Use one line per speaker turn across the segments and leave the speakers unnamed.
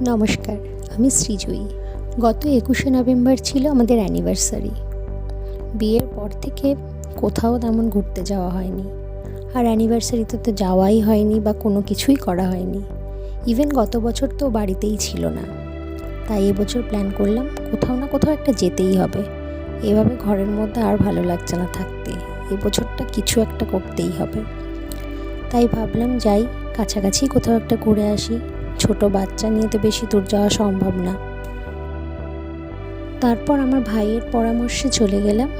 নমস্কার, আমি সৃজয়ী গত একুশে নভেম্বর ছিল আমাদের অ্যানিভার্সারি বিয়ের পর থেকে কোথাও তেমন ঘুরতে যাওয়া হয়নি। আর অ্যানিভার্সারিতে তো যাওয়াই হয়নি বা কোনো কিছুই করা হয়নি। ইভেন গত বছর তো বাড়িতেই ছিল না। তাই এবছর প্ল্যান করলাম কোথাও না কোথাও একটা যেতেই হবে। এভাবে ঘরের মধ্যে আর ভালো লাগছে না থাকতে। এবছরটা কিছু একটা করতেই হবে। তাই ভাবলাম যাই, কাছাকাছি কোথাও একটা ঘুরে আসি। ছোট বাচ্চা নিয়ে তো বেশি দূর যাওয়া সম্ভব না। তারপর আমার ভাইয়ের পরামর্শে চলে গেলাম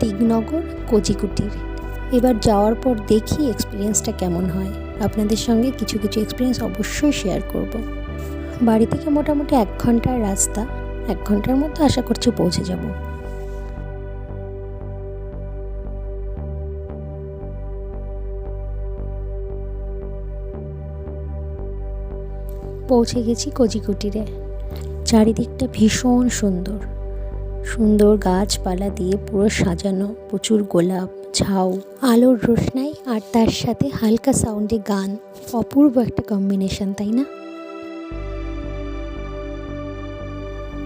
দিগনগর কোচিকুটির এবার যাওয়ার পর দেখি এক্সপিরিয়েন্সটা কেমন হয়। আপনাদের সঙ্গে কিছু কিছু এক্সপিরিয়েন্স অবশ্যই শেয়ার করব। বাড়ি থেকে মোটামুটি এক ঘণ্টার রাস্তা। এক ঘণ্টার মধ্যে আশা করছি পৌঁছে যাব। পৌঁছে গেছি কোচিকুটিরে চারিদিকটা ভীষণ সুন্দর। সুন্দর গাছপালা দিয়ে পুরো সাজানো, প্রচুর গোলাপ, ঝাউ, আলোর রোশনাই, আর তার সাথে হালকা সাউন্ডে গান। অপূর্ব একটা কম্বিনেশন তাই না?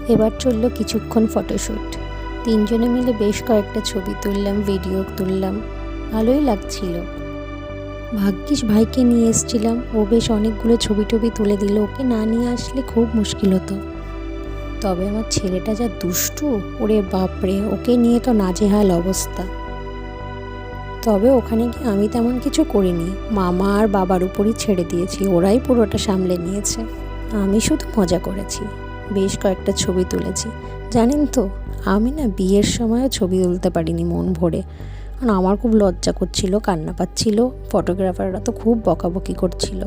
এবার চলল কিছুক্ষণ ফটোশ্যুট তিনজনে মিলে বেশ কয়েকটা ছবি তুললাম ভিডিও তুললাম। ভালোই লাগছিল। ভাগ্যিস ভাইকে নিয়ে এসছিলাম। ও বেশ অনেকগুলো ছবি টবি তুলে দিল। ওকে না নিয়ে আসলে খুব মুশকিল হতো। তবে আমার ছেলেটা যা দুষ্টু, ওরে বাপরে, ওকে নিয়ে তো নাজেহাল অবস্থা। তবে ওখানে গিয়ে আমি তেমন কিছু করিনি। মামা আর বাবার উপরই ছেড়ে দিয়েছি। ওরাই পুরোটা সামলে নিয়েছে। আমি শুধু মজা করেছি। বেশ কয়েকটা ছবি তুলেছি। জানেন তো, আমি না বিয়ের সময়ও ছবি তুলতে পারিনি মন ভরে। কারণ আমার খুব লজ্জা করছিল, কান্না পাচ্ছিল। ফটোগ্রাফাররা তো খুব বকাবকি করছিল।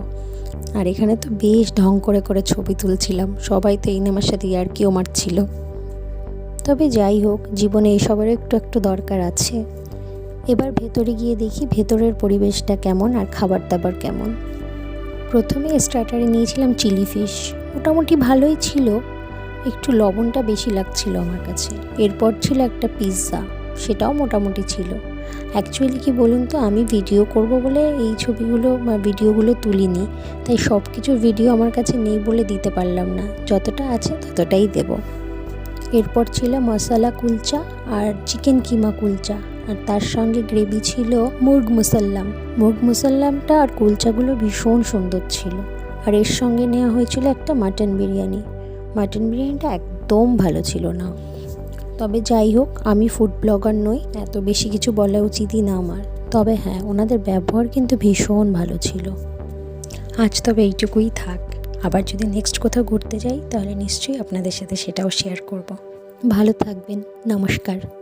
আর এখানে তো বেশ ঢং করে করে ছবি তুলছিলাম। সবাই তো এই নামার সাথে আর কেউ মারছিল। তবে যাই হোক, জীবনে এইসবের একটু একটু দরকার আছে। এবার ভেতরে গিয়ে দেখি ভেতরের পরিবেশটা কেমন আর খাবার দাবার কেমন। প্রথমে স্টার্টারে নিয়েছিলাম চিলি ফিশ। মোটামুটি ভালোই ছিল। একটু লবণটা বেশি লাগছিল আমার কাছে। এরপর ছিল একটা পিৎজা। সেটাও মোটামুটি ছিল। অ্যাকচুয়ালি কি বলুন তো, আমি ভিডিও করব বলে এই ছবিগুলো বা ভিডিওগুলো তুলিনি। তাই সব কিছু ভিডিও আমার কাছে নেই বলে দিতে পারলাম না। যতটা আছে ততটাই দেব। এরপর ছিল মশলা কুলচা আর চিকেন কিমা কুলচা। আর তার সঙ্গে গ্রেভি ছিল মুরগ মুসাল্লাম। মুরগ মুসাল্লামটা আর কুলচাগুলো ভীষণ সুন্দর ছিল। আর এর সঙ্গে নেওয়া হয়েছিল একটা মাটন বিরিয়ানি। মাটন বিরিয়ানিটা একদম ভালো ছিল না। তবে যাই হোক, আমি ফুড ব্লগার নই, এত বেশি কিছু বলা উচিতই না আমার। তবে হ্যাঁ ওনাদের ব্যবহার কিন্তু ভীষণ ভালো ছিল। আজ তবে এইটুকুই থাক। আবার যদি নেক্সট কোথাও ঘুরতে যাই, তাহলে নিশ্চয়ই আপনাদের সাথে সেটাও শেয়ার করব। ভালো থাকবেন, নমস্কার।